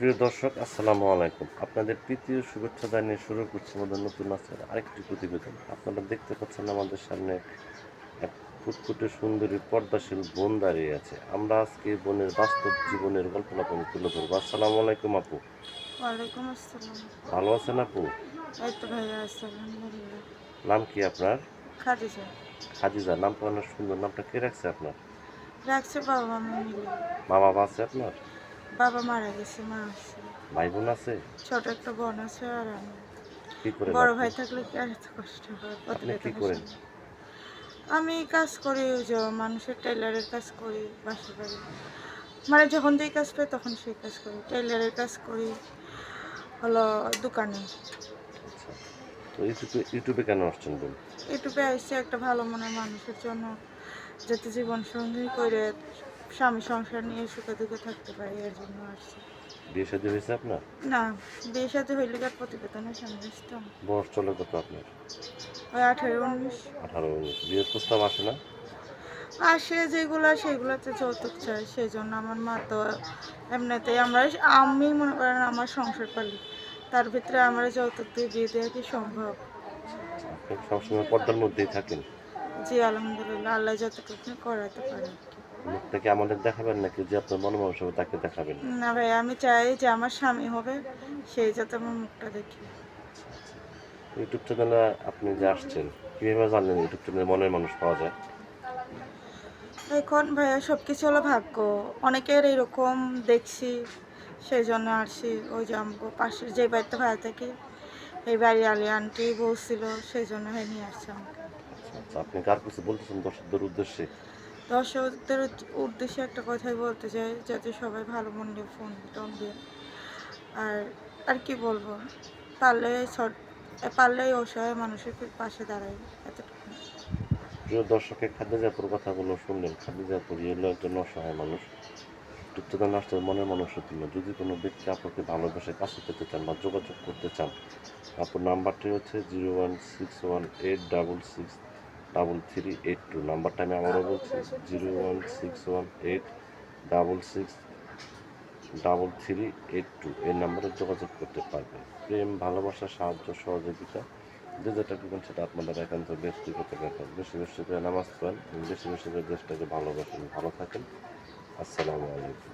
প্রিয় দর্শক আসসালামু আলাইকুম। আপনাদের তৃতীয় শুভেচ্ছা জানিয়ে শুরু করছি আমাদের নতুন আজকের আরেকটি প্রতিবেদন। আপনারা দেখতে পাচ্ছেন আমাদের সামনে এক ফুটফুটে সুন্দরী পর্দাশীল বোন দাঁড়িয়ে আছে। আমরা আজকে বোনের বাস্তব জীবনের গল্পটা আপনাদের তুলে ধরবো। আসসালামু আলাইকুম আপু। ভালো আছেন আপু? নাম কি আপনার? খাদিজা। খাদিজা নামটা অনেক সুন্দর নামটা কে রাখছে আপনার? রাখছে বাবা মা বাবা আছে আপনার? বাবা মারা গেছে মা আছে। ভাই বোন আছে? ছোট একটা বোন আছে আর আমি। কি করেন বড় ভাই থাকলে কি আর এত কষ্ট হয়? আপনি কি করেন? আমি কাজ করি যে মানুষের টেলারের কাজ করি বাসা বাড়ি। মানে যখন যেই কাজ পাই তখন সেই কাজ করি। টেলারের কাজ করি হলো দোকানে। আচ্ছা। তো ইউটিউবে ইউটিউবে কেন আসছেন বোন ইউটিউবে আসছে একটা ভালো মনের মানুষের জন্য যাতে জীবন সঙ্গী করে স্বামী সংসার নিয়ে সুখে দুঃখে থাকতে পারি এর জন্য আসছি। বিয়ে শাদী হয়েছে আপনার? না বিয়ের সাথে হইলে আর প্রতিবেদনের সামনে আসতাম? বয়স চলে কত আপনার? ওই আঠারো উনিশ। আঠারো উনিশ। বিয়ের প্রস্তাব আসে না? আসে যেগুলো সেগুলোতে যৌতুক চাই সেই জন্য আমার মা তো এমনিতেই আমরা আমি মনে করেন আমার সংসার পালি তার ভিতরে আমার যৌতুক দিয়ে বিয়ে দেওয়া কি সম্ভব? সবসময় পর্দার মধ্যেই থাকেন। জি আলহামদুলিল্লাহ আল্লাহ যতটুকু করাতে পারে মুখটাকে আমাদের দেখাবেন নাকি যে আপনার মনে মানুষ হবে তাকে দেখাবেন? না ভাই আমি চাই যে আমার স্বামী হবে সেই যাতে আমার মুখটা দেখি। ইউটিউব চ্যানেলে আপনি যে আসছেন কীভাবে জানলেন ইউটিউব চ্যানেলে মনের মানুষ পাওয়া যায়? এখন ভাইয়া সব কিছু হলো ভাগ্য। অনেকের এরকম দেখছি সেই জন্য আসছি। ওই যে আমাকে পাশের যে বাড়িতে ভাড়া থাকি এই বাড়ি আলি আন্টি বলছিল সেই জন্য হয়ে নিয়ে আসছে আমাকে। আচ্ছা আচ্ছা আপনি কার কিছু বলতেছেন দর্শকদের উদ্দেশ্যে? দর্শকদের উদ্দেশ্যে একটা কথাই বলতে চাই, যাতে সবাই ভালো মন ফোন টোন দিয়ে। আর আর কি বলব? পারলে পারলেই অসহায় মানুষের পাশে দাঁড়াই এতটুকু প্রিয় দর্শকের খাদ্যজাপুর কথাগুলো শুনলেন খাদ্যজাপুর হলো একজন অসহায় মানুষ। চ্যানেলে আসতে মনের মানুষের জন্য যদি কোনো ব্যক্তি আপনাকে ভালোবেসে কাছে পেতে চান বা যোগাযোগ করতে চান, আপনার নাম্বারটি হচ্ছে zero one six one eight double six double three eight two নাম্বারটা আমি আবারও বলছি zero one six one eight double six double three eight two এই নাম্বারে যোগাযোগ করতে পারবেন। প্রেম, ভালোবাসা, সাহায্য, সহযোগিতা, যে যেটা করবেন সেটা আপনাদের একান্ত ব্যক্তিগত ব্যাপার। বেশি বেশি করে নামাজ পড়েন, বেশি বেশি করে দেশটাকে ভালোবাসেন। ভালো থাকেন। আসসালামু আলাইকুম।